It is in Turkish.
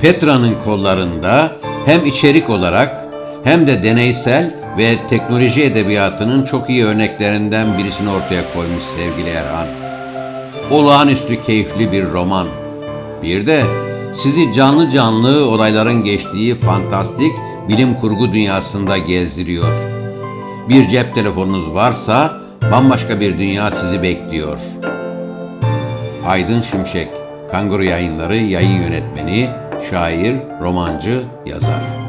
Petra'nın kollarında hem içerik olarak hem de deneysel ve teknoloji edebiyatının çok iyi örneklerinden birisini ortaya koymuş sevgili Erhan. Olağanüstü keyifli bir roman. Bir de sizi canlı canlı olayların geçtiği fantastik bilim kurgu dünyasında gezdiriyor. Bir cep telefonunuz varsa bambaşka bir dünya sizi bekliyor. Aydın Şimşek, Kanguru Yayınları yayın yönetmeni, şair, romancı, yazar.